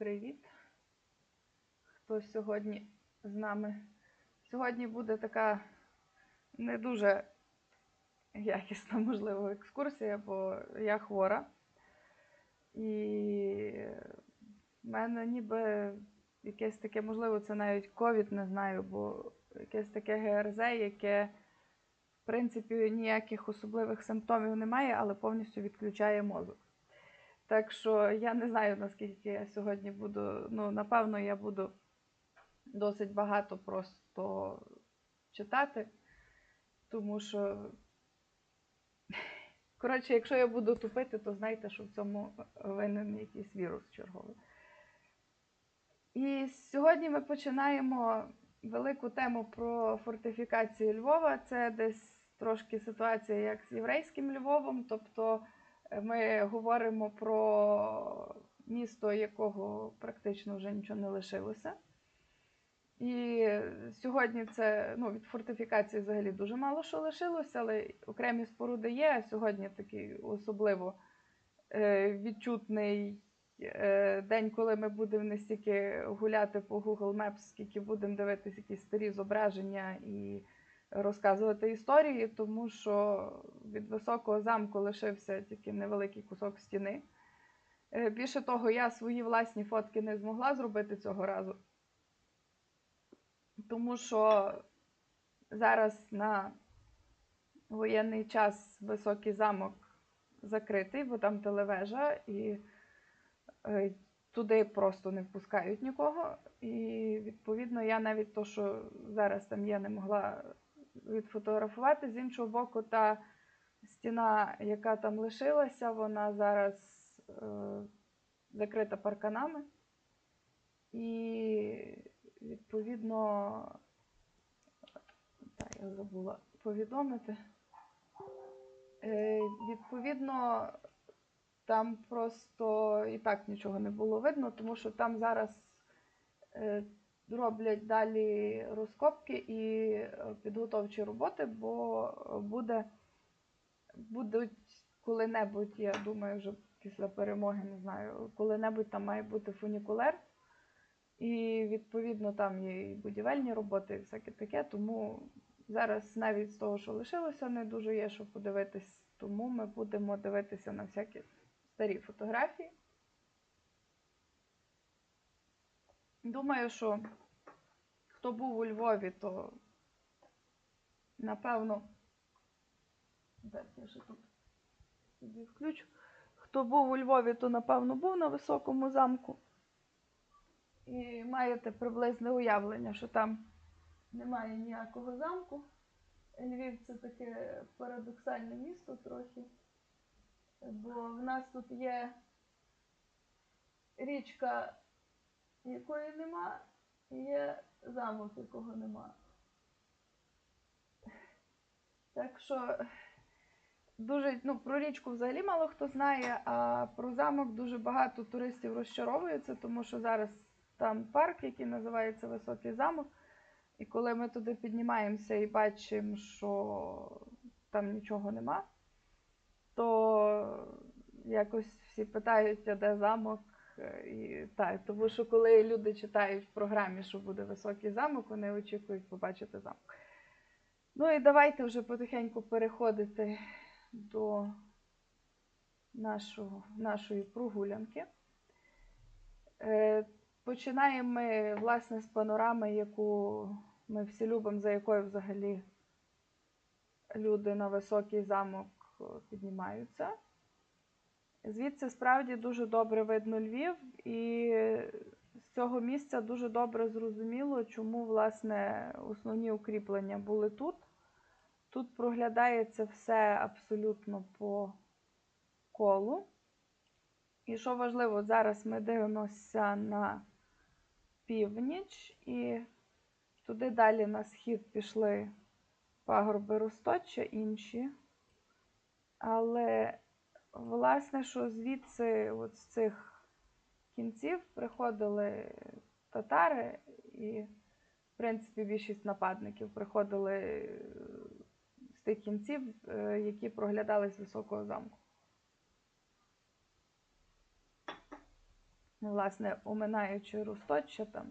Привіт! Хто сьогодні з нами? Сьогодні буде така не дуже якісна, можливо, екскурсія, бо я хвора. І в мене ніби якесь таке, можливо, це навіть ковід, не знаю, бо якесь таке ГРЗ, яке, в принципі, ніяких особливих симптомів немає, але повністю відключає мозок. Так що я не знаю, наскільки я сьогодні буду. Ну, напевно, я буду досить багато просто читати, тому що, коротше, якщо я буду тупити, то знайте, що в цьому винен якийсь вірус черговий. І сьогодні ми починаємо велику тему про фортифікації Львова. Це десь трошки ситуація як з єврейським Львовом. Тобто ми говоримо про місто, якого практично вже нічого не лишилося. І сьогодні це ну, від фортифікації взагалі дуже мало що лишилося, але окремі споруди є. Сьогодні такий особливо е, відчутний е, день, коли ми будемо не стільки гуляти по Google Maps, скільки будемо дивитися якісь старі зображення і розказувати історії, тому що від високого замку лишився тільки невеликий кусок стіни. Е, Більше того, я свої власні фотки не змогла зробити цього разу, тому що зараз на воєнний час високий замок закритий, бо там телевежа, і е, туди просто не впускають нікого. І відповідно я навіть то, що зараз там є, не могла відфотографувати. З іншого боку, та стіна, яка там лишилася, вона зараз е, закрита парканами. І відповідно, так, я забула повідомити. Е, відповідно, там просто і так нічого не було видно, тому що там зараз е, роблять далі розкопки і е, підготовчі роботи, бо буде, будуть коли-небудь, я думаю, вже після перемоги, не знаю, коли-небудь там має бути фунікулер. І відповідно там є і будівельні роботи, і всяке таке. Тому зараз навіть з того, що лишилося, не дуже є, що подивитись. Тому ми будемо дивитися на всякі старі фотографії. Думаю, що хто був у Львові, то напевно. Так, я ще тут собі включу. Хто був у Львові, то напевно був на високому замку. І маєте приблизне уявлення, що там немає ніякого замку. Львів це таке парадоксальне місто трохи. Бо в нас тут є річка, якої нема, є замок, якого нема. Так що дуже, ну, про річку взагалі мало хто знає, а про замок дуже багато туристів розчаровується, тому що зараз там парк, який називається Високий замок. І коли ми туди піднімаємося і бачимо, що там нічого нема, то якось всі питають, де замок. І так, Тому що коли люди читають в програмі, що буде високий замок, вони очікують побачити замок. Ну і давайте вже потихеньку переходити до нашого, нашої прогулянки. Е, Починаємо ми, власне, з панорами, яку ми всі любимо, за якою взагалі люди на високий замок піднімаються. Звідси справді дуже добре видно Львів, і з цього місця дуже добре зрозуміло, чому, власне, основні укріплення були тут. Тут проглядається все абсолютно по колу. І що важливо, зараз ми дивимося на північ, і туди далі на схід пішли пагорби Росточа інші. Але, власне, що звідси, от з цих кінців, приходили татари, і, в принципі, більшість нападників приходили з тих кінців, які проглядали з високого замку. власне, оминаючи Русточчя, там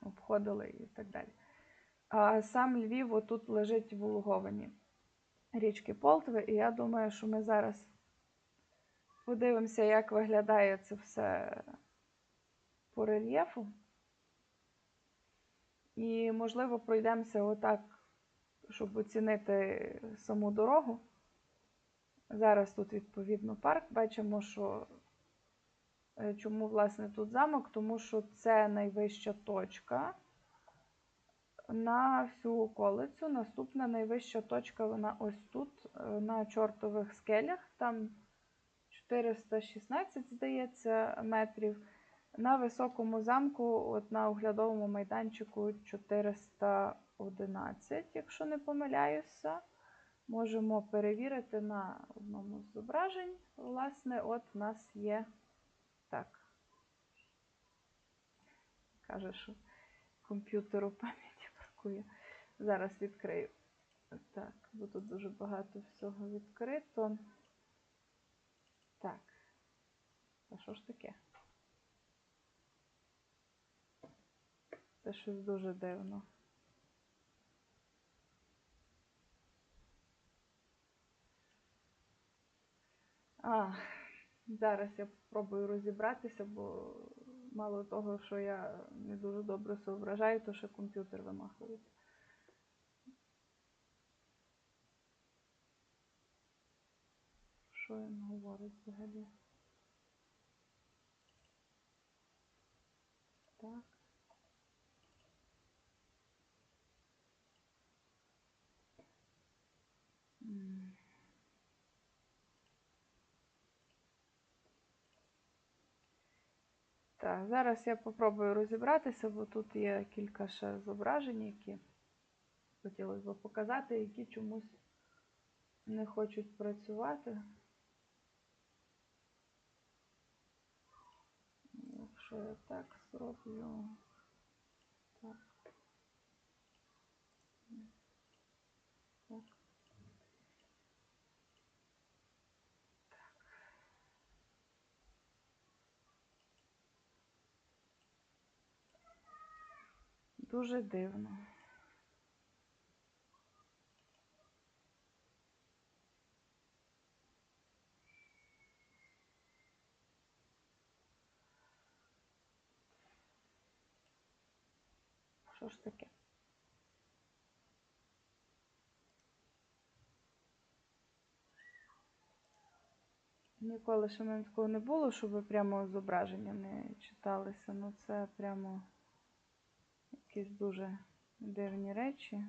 обходили і так далі. А сам Львів отут лежить в улуговані річки Полтви, і я думаю, що ми зараз подивимося, як виглядає це все по рельєфу. І, можливо, пройдемося отак, щоб оцінити саму дорогу. Зараз тут, відповідно, парк. Бачимо, що е, чому, власне, тут замок, тому що це найвища точка на всю околицю. Наступна найвища точка, вона ось тут, е, на чортових скелях. Там 416, здається, метрів. На високому замку, от на оглядовому майданчику 411, якщо не помиляюся. Можемо перевірити на одному з зображень. Власне, от у нас є так. Каже, що комп'ютеру пам'яті бракує. Зараз відкрию. Так, бо тут дуже багато всього відкрито. Так. А що ж таке? Це щось дуже дивно. А, зараз я спробую розібратися, бо мало того, що я не дуже добре соображаю, то ще комп'ютер вимахується. Що він говорить взагалі? Так. Так, зараз я попробую розібратися, бо тут є кілька ще зображень, які хотілося б показати, які чомусь не хочуть працювати. Якщо так зроблю. Так. Так. Дуже дивно. Ж таке? Ніколи такого не було, щоб прямо зображення не читалися. Ну це прямо якісь дуже дивні речі.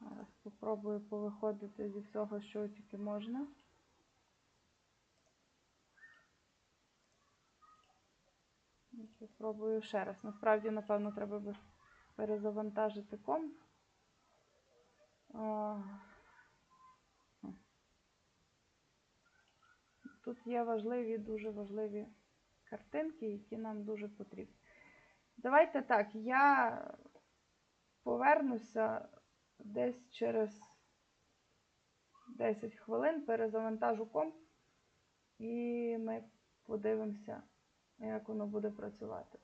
Зараз спробую повиходити зі всього, що тільки можна. І Спробую ще раз. Насправді, напевно, треба би перезавантажити комп. Тут є важливі, дуже важливі картинки, які нам дуже потрібні. Давайте так, я повернуся десь через 10 хвилин, перезавантажу комп, і ми подивимося, як воно буде працювати.